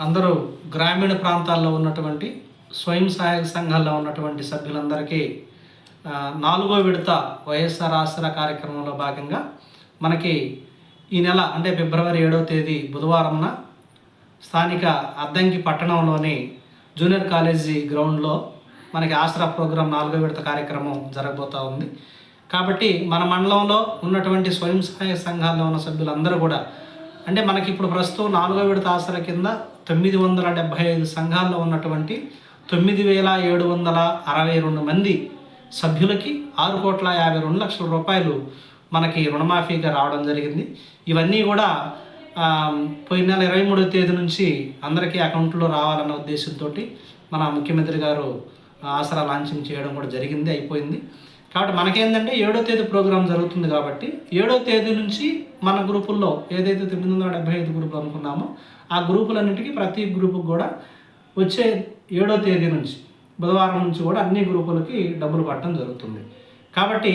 అందరూ గ్రామీణ ప్రాంతాల్లో ఉన్నటువంటి స్వయం సహాయక సంఘాల్లో ఉన్నటువంటి సభ్యులందరికీ నాలుగో విడత వైఎస్ఆర్ ఆసరా కార్యక్రమంలో భాగంగా మనకి ఈ నెల అంటే ఫిబ్రవరి ఏడవ తేదీ బుధవారంన స్థానిక అద్దంకి పట్టణంలోని జూనియర్ కాలేజీ గ్రౌండ్లో మనకి ఆసరా ప్రోగ్రాం నాలుగో విడత కార్యక్రమం జరగబోతూ ఉంది. కాబట్టి మన మండలంలో ఉన్నటువంటి స్వయం సహాయ సంఘాల్లో ఉన్న సభ్యులందరూ కూడా అంటే మనకి ఇప్పుడు ప్రస్తుతం నాలుగో విడత ఆసరా కింద తొమ్మిది వందల డెబ్భై ఐదు సంఘాల్లో ఉన్నటువంటి తొమ్మిది వేల ఏడు వందల అరవై రెండు మంది సభ్యులకి ఆరు కోట్ల యాభై రెండు లక్షల రూపాయలు మనకి రుణమాఫీగా రావడం జరిగింది. ఇవన్నీ కూడా పోయిన నెల ఇరవై మూడవ తేదీ నుంచి అందరికీ అకౌంట్లో రావాలన్న ఉద్దేశంతో మన ముఖ్యమంత్రి గారు ఆసరా లాంచింగ్ చేయడం కూడా జరిగింది అయిపోయింది. కాబట్టి మనకేంటంటే ఏడో తేదీ ప్రోగ్రాం జరుగుతుంది కాబట్టి ఏడో తేదీ నుంచి మన గ్రూపుల్లో ఏదైతే తొమ్మిది వందల డెబ్బై ఐదు గ్రూపులు అనుకున్నామో ఆ గ్రూపులన్నిటికీ ప్రతి గ్రూపుకి కూడా వచ్చే ఏడో తేదీ నుంచి బుధవారం నుంచి కూడా అన్ని గ్రూపులకి డబ్బులు పట్టడం జరుగుతుంది. కాబట్టి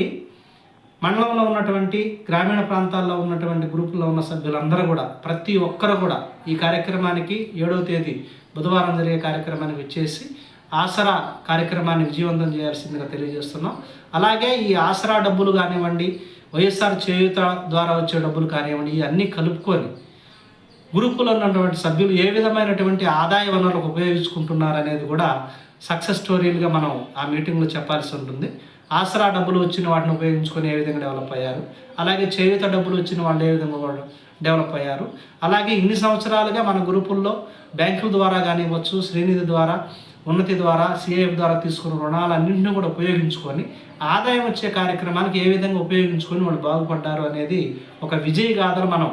మండలంలో ఉన్నటువంటి గ్రామీణ ప్రాంతాల్లో ఉన్నటువంటి గ్రూపుల్లో ఉన్న సభ్యులందరూ కూడా ప్రతి ఒక్కరు కూడా ఈ కార్యక్రమానికి ఏడవ తేదీ బుధవారం జరిగే కార్యక్రమానికి వచ్చేసి ఆసరా కార్యక్రమాన్ని విజయవంతం చేయాల్సిందిగా తెలియజేస్తున్నాం. అలాగే ఈ ఆసరా డబ్బులు కానివ్వండి వైఎస్ఆర్ చేయూత ద్వారా వచ్చే డబ్బులు కానివ్వండి ఇవన్నీ కలుపుకొని గ్రూపులో ఉన్నటువంటి సభ్యులు ఏ విధమైనటువంటి ఆదాయ వనరులకు ఉపయోగించుకుంటున్నారు అనేది కూడా సక్సెస్ స్టోరీలుగా మనం ఆ మీటింగ్లో చెప్పాల్సి ఉంటుంది. ఆసరా డబ్బులు వచ్చిన వాటిని ఉపయోగించుకొని ఏ విధంగా డెవలప్ అయ్యారు? అలాగే చేయుత డబ్బులు వచ్చిన వాళ్ళు ఏ విధంగా డెవలప్ అయ్యారు? అలాగే ఇన్ని సంవత్సరాలుగా మన గ్రూపుల్లో బ్యాంకుల ద్వారా కానివ్వచ్చు శ్రీనిధి ద్వారా ఉన్నతి ద్వారా సిఐఎఫ్ ద్వారా తీసుకున్న రుణాలన్నింటినీ కూడా ఉపయోగించుకొని ఆదాయం వచ్చే కార్యక్రమానికి ఏ విధంగా ఉపయోగించుకొని వాళ్ళు బాగుపడ్డారు అనేది ఒక విజయ గాథలు మనం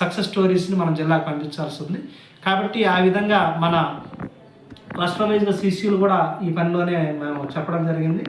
సక్సెస్ స్టోరీస్ని మనం జిల్లాకు పంపించాల్సి ఉంది. కాబట్టి ఆ విధంగా మన క్లస్టర్ వైజ్గా సీసీలు కూడా ఈ పనిలోనే మేము చెప్పడం జరిగింది.